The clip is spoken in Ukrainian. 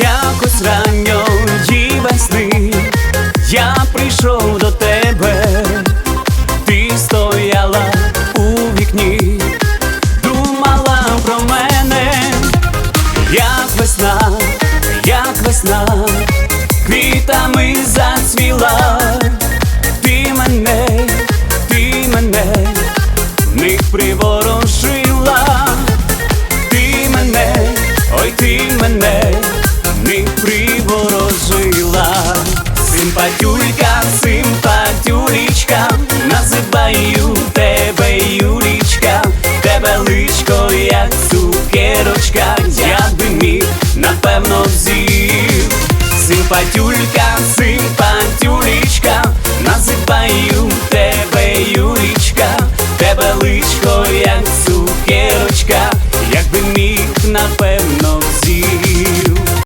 Якось ранньої весни я прийшов до тебе, ти стояла у вікні, думала про мене, як весна, як весна, квітами зацвіла, ти мене, ти мене, в них приворожила, ти мене, ой ти мене, симпатюлька, симпатюлічка, називаю тебе, Юлічка, тебе личко, як цукерочка, я би міг, напевно, взів. Симпатюлька, симпатюлічка, називаю тебе, Юлічка, тебе личко, як цукерочка, як би міг, напевно, взів.